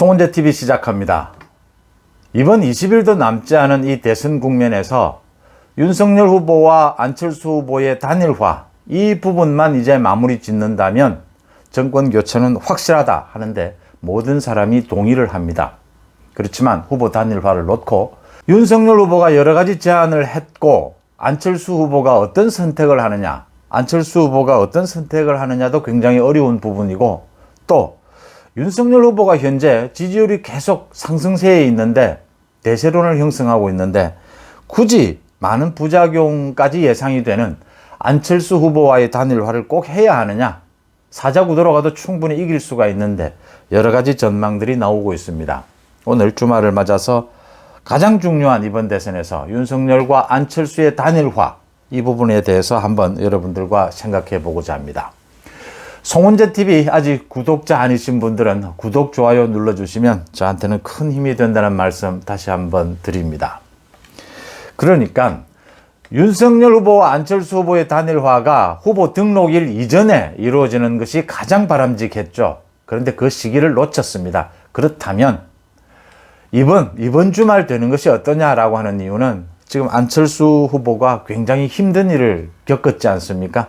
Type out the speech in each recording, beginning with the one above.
송원재 TV 시작합니다. 이번 20일도 남지 않은 이 대선 국면에서 윤석열 후보와 안철수 후보의 단일화 이 부분만 이제 마무리 짓는다면 정권 교체는 확실하다 하는데 모든 사람이 동의를 합니다. 그렇지만 후보 단일화를 놓고 윤석열 후보가 여러 가지 제안을 했고 안철수 후보가 어떤 선택을 하느냐, 안철수 후보가 어떤 선택을 하느냐도 굉장히 어려운 부분이고 또 윤석열 후보가 현재 지지율이 계속 상승세에 있는데 대세론을 형성하고 있는데 굳이 많은 부작용까지 예상이 되는 안철수 후보와의 단일화를 꼭 해야 하느냐? 사자구도로 가도 충분히 이길 수가 있는데 여러 가지 전망들이 나오고 있습니다. 오늘 주말을 맞아서 가장 중요한 이번 대선에서 윤석열과 안철수의 단일화 이 부분에 대해서 한번 여러분들과 생각해 보고자 합니다. 송은재 TV 아직 구독자 아니신 분들은 구독, 좋아요 눌러주시면 저한테는 큰 힘이 된다는 말씀 다시 한번 드립니다. 그러니까 윤석열 후보와 안철수 후보의 단일화가 후보 등록일 이전에 이루어지는 것이 가장 바람직했죠. 그런데 그 시기를 놓쳤습니다. 그렇다면 이번 이번 주말 되는 것이 어떠냐라고 하는 이유는 지금 안철수 후보가 굉장히 힘든 일을 겪었지 않습니까?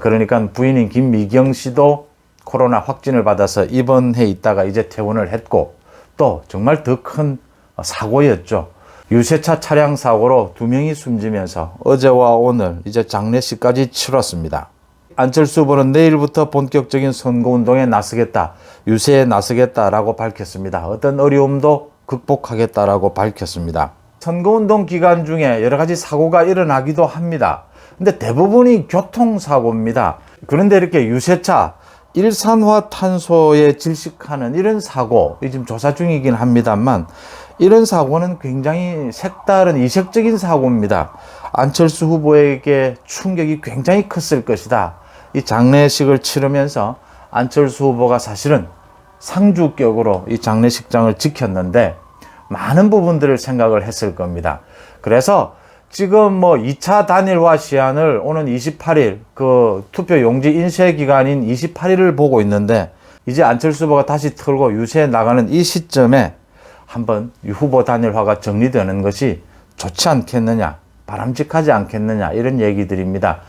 그러니까 부인인 김미경 씨도 코로나 확진을 받아서 입원해 있다가 이제 퇴원을 했고 또 정말 더 큰 사고였죠. 유세차 차량 사고로 두 명이 숨지면서 어제와 오늘 이제 장례식까지 치렀습니다. 안철수 후보는 내일부터 본격적인 선거운동에 나서겠다, 유세에 나서겠다라고 밝혔습니다. 어떤 어려움도 극복하겠다라고 밝혔습니다. 선거운동 기간 중에 여러 가지 사고가 일어나기도 합니다. 근데 대부분이 교통사고입니다. 그런데 이렇게 유세차, 일산화탄소에 질식하는 이런 사고, 지금 조사 중이긴 합니다만, 이런 사고는 굉장히 색다른 이색적인 사고입니다. 안철수 후보에게 충격이 굉장히 컸을 것이다. 이 장례식을 치르면서 안철수 후보가 사실은 상주격으로 이 장례식장을 지켰는데 많은 부분들을 생각을 했을 겁니다. 그래서 지금 뭐 2차 단일화 시한을 오는 28일 그 투표 용지 인쇄 기간인 28일을 보고 있는데 이제 안철수 후보가 다시 털고 유세에 나가는 이 시점에 한번 이 후보 단일화가 정리되는 것이 좋지 않겠느냐, 바람직하지 않겠느냐 이런 얘기들입니다.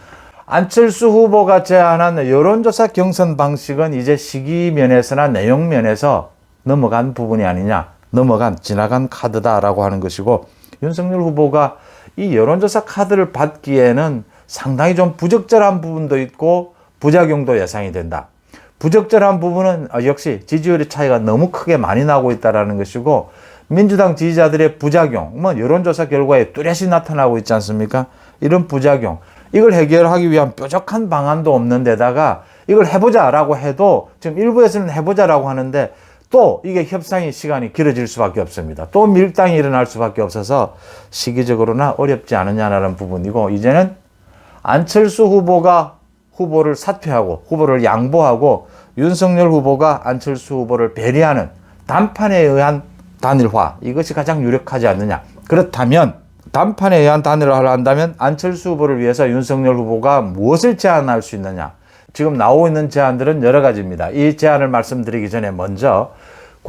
안철수 후보가 제안한 여론조사 경선 방식은 이제 시기 면에서나 내용 면에서 넘어간 부분이 아니냐, 넘어간 지나간 카드다라고 하는 것이고 윤석열 후보가 이 여론조사 카드를 받기에는 상당히 좀 부적절한 부분도 있고 부작용도 예상이 된다. 부적절한 부분은 역시 지지율의 차이가 너무 크게 많이 나고 있다라는 것이고 민주당 지지자들의 부작용, 뭐 여론조사 결과에 뚜렷이 나타나고 있지 않습니까? 이런 부작용, 이걸 해결하기 위한 뾰족한 방안도 없는 데다가 이걸 해보자라고 해도 지금 일부에서는 해보자라고 하는데 또 이게 협상의 시간이 길어질 수밖에 없습니다. 또 밀당이 일어날 수밖에 없어서 시기적으로나 어렵지 않느냐라는 부분이고 이제는 안철수 후보가 후보를 사퇴하고 후보를 양보하고 윤석열 후보가 안철수 후보를 배려하는 단판에 의한 단일화 이것이 가장 유력하지 않느냐. 그렇다면 단판에 의한 단일화를 한다면 안철수 후보를 위해서 윤석열 후보가 무엇을 제안할 수 있느냐. 지금 나오고 있는 제안들은 여러 가지입니다. 이 제안을 말씀드리기 전에 먼저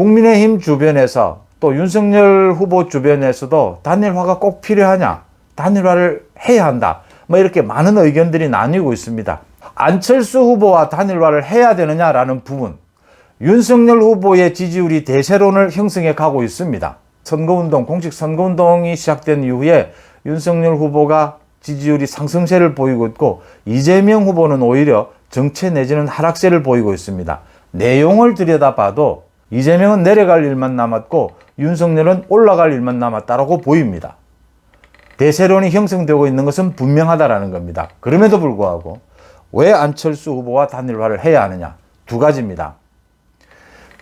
국민의힘 주변에서 또 윤석열 후보 주변에서도 단일화가 꼭 필요하냐, 단일화를 해야 한다. 뭐 이렇게 많은 의견들이 나뉘고 있습니다. 안철수 후보와 단일화를 해야 되느냐라는 부분, 윤석열 후보의 지지율이 대세론을 형성해 가고 있습니다. 선거운동, 공식 선거운동이 시작된 이후에 윤석열 후보가 지지율이 상승세를 보이고 있고 이재명 후보는 오히려 정체 내지는 하락세를 보이고 있습니다. 내용을 들여다봐도 이재명은 내려갈 일만 남았고 윤석열은 올라갈 일만 남았다라고 보입니다. 대세론이 형성되고 있는 것은 분명하다라는 겁니다. 그럼에도 불구하고 왜 안철수 후보와 단일화를 해야 하느냐? 두 가지입니다.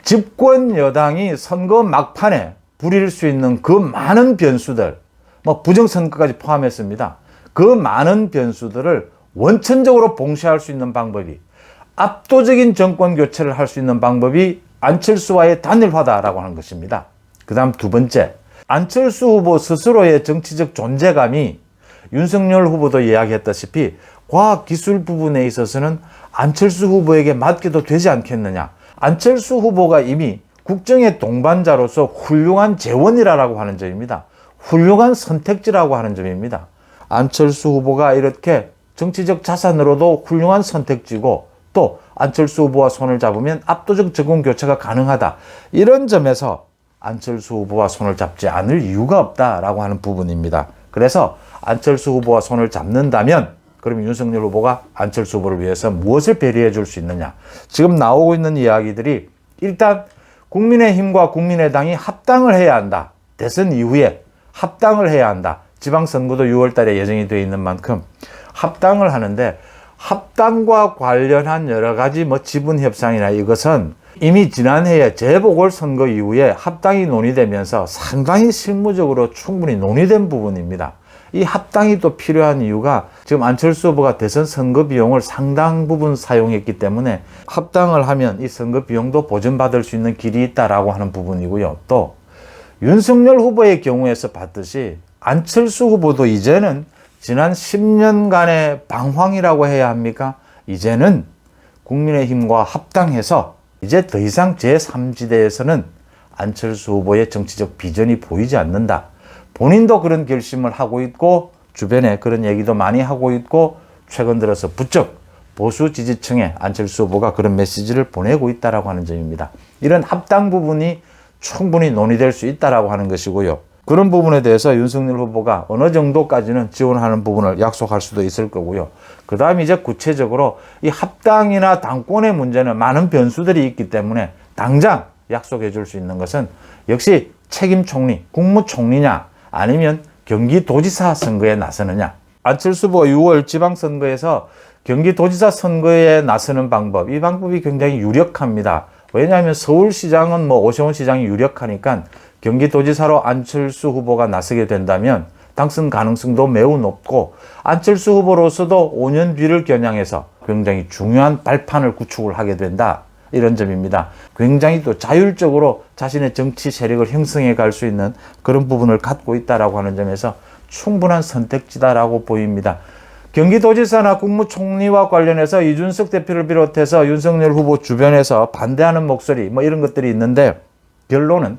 집권 여당이 선거 막판에 부릴 수 있는 그 많은 변수들, 뭐 부정선거까지 포함했습니다. 그 많은 변수들을 원천적으로 봉쇄할 수 있는 방법이 압도적인 정권 교체를 할 수 있는 방법이 안철수와의 단일화다라고 하는 것입니다. 그 다음 두 번째, 안철수 후보 스스로의 정치적 존재감이 윤석열 후보도 이야기했다시피 과학 기술 부분에 있어서는 안철수 후보에게 맡겨도 되지 않겠느냐. 안철수 후보가 이미 국정의 동반자로서 훌륭한 재원이라고 하는 점입니다. 훌륭한 선택지라고 하는 점입니다. 안철수 후보가 이렇게 정치적 자산으로도 훌륭한 선택지고 또 안철수 후보와 손을 잡으면 압도적 정권 교체가 가능하다. 이런 점에서 안철수 후보와 손을 잡지 않을 이유가 없다라고 하는 부분입니다. 그래서 안철수 후보와 손을 잡는다면 그럼 윤석열 후보가 안철수 후보를 위해서 무엇을 배려해 줄 수 있느냐? 지금 나오고 있는 이야기들이 일단 국민의힘과 국민의당이 합당을 해야 한다. 대선 이후에 합당을 해야 한다. 지방선거도 6월 달에 예정이 되어 있는 만큼 합당을 하는데 합당과 관련한 여러 가지 뭐 지분 협상이나 이것은 이미 지난해에 재보궐 선거 이후에 합당이 논의되면서 상당히 실무적으로 충분히 논의된 부분입니다. 이 합당이 또 필요한 이유가 지금 안철수 후보가 대선 선거 비용을 상당 부분 사용했기 때문에 합당을 하면 이 선거 비용도 보전받을 수 있는 길이 있다라고 하는 부분이고요. 또 윤석열 후보의 경우에서 봤듯이 안철수 후보도 이제는 지난 10년간의 방황이라고 해야 합니까? 이제는 국민의힘과 합당해서 이제 더 이상 제3지대에서는 안철수 후보의 정치적 비전이 보이지 않는다. 본인도 그런 결심을 하고 있고 주변에 그런 얘기도 많이 하고 있고 최근 들어서 부쩍 보수 지지층에 안철수 후보가 그런 메시지를 보내고 있다라고 하는 점입니다. 이런 합당 부분이 충분히 논의될 수 있다라고 하는 것이고요. 그런 부분에 대해서 윤석열 후보가 어느 정도까지는 지원하는 부분을 약속할 수도 있을 거고요. 그 다음에 이제 구체적으로 이 합당이나 당권의 문제는 많은 변수들이 있기 때문에 당장 약속해 줄 수 있는 것은 역시 책임 총리, 국무총리냐 아니면 경기도지사 선거에 나서느냐. 안철수 후보가 6월 지방선거에서 경기도지사 선거에 나서는 방법, 이 방법이 굉장히 유력합니다. 왜냐하면 서울시장은 뭐 오세훈 시장이 유력하니까 경기도지사로 안철수 후보가 나서게 된다면 당선 가능성도 매우 높고 안철수 후보로서도 5년 뒤를 겨냥해서 굉장히 중요한 발판을 구축을 하게 된다. 이런 점입니다. 굉장히 또 자율적으로 자신의 정치 세력을 형성해 갈 수 있는 그런 부분을 갖고 있다라고 하는 점에서 충분한 선택지다라고 보입니다. 경기도지사나 국무총리와 관련해서 이준석 대표를 비롯해서 윤석열 후보 주변에서 반대하는 목소리 뭐 이런 것들이 있는데 결론은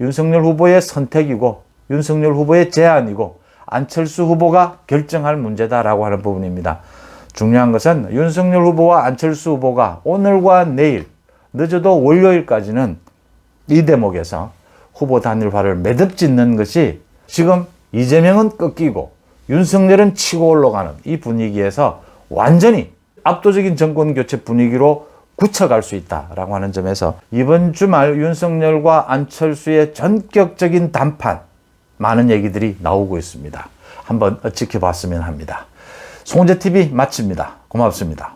윤석열 후보의 선택이고 윤석열 후보의 제안이고 안철수 후보가 결정할 문제다라고 하는 부분입니다. 중요한 것은 윤석열 후보와 안철수 후보가 오늘과 내일 늦어도 월요일까지는 이 대목에서 후보 단일화를 매듭 짓는 것이 지금 이재명은 꺾이고 윤석열은 치고 올라가는 이 분위기에서 완전히 압도적인 정권 교체 분위기로 굳혀갈 수 있다라고 하는 점에서 이번 주말 윤석열과 안철수의 전격적인 단판 많은 얘기들이 나오고 있습니다. 한번 지켜봤으면 합니다. 송재 TV 마칩니다. 고맙습니다.